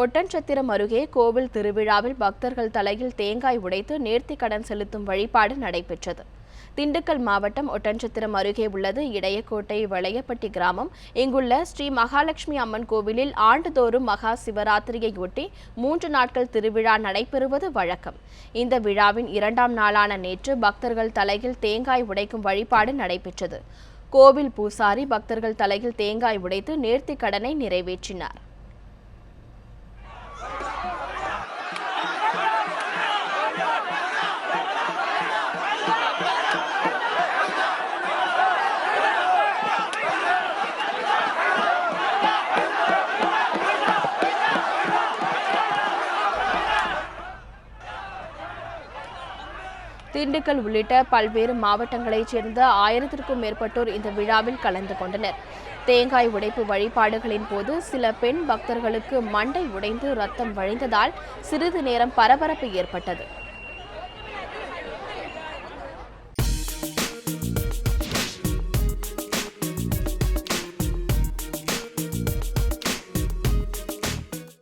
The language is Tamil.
ஒட்டன்சத்திரம் அருகே கோவில் திருவிழாவில் பக்தர்கள் தலையில் தேங்காய் உடைத்து நேர்த்தி கடன் செலுத்தும் வழிபாடு நடைபெற்றது. திண்டுக்கல் மாவட்டம் ஒட்டன்சத்திரம் அருகே உள்ளது. இடையக்கோட்டை வளையப்பட்டி கிராமம். இங்குள்ள ஸ்ரீ மகாலட்சுமி அம்மன் கோவிலில் ஆண்டுதோறும் மகா சிவராத்திரியையொட்டி மூன்று நாட்கள் திருவிழா நடைபெறுவது வழக்கம். இந்த விழாவின் இரண்டாம் நாளான நேற்று பக்தர்கள் தலையில் தேங்காய் உடைக்கும் வழிபாடு நடைபெற்றது. கோவில் பூசாரி பக்தர்கள் தலையில் தேங்காய் உடைத்து நேர்த்தி கடனை நிறைவேற்றினார். திண்டுக்கல் உள்ளிட்ட பல்வேறு மாவட்டங்களைச் சேர்ந்த ஆயிரத்திற்கும் மேற்பட்டோர் இந்த விழாவில் கலந்து கொண்டனர். தேங்காய் உடைப்பு வழிபாடுகளின் போது சில பெண் பக்தர்களுக்கு மண்டை உடைந்து ரத்தம் வழிந்ததால் சிறிது நேரம் பரபரப்பு ஏற்பட்டது.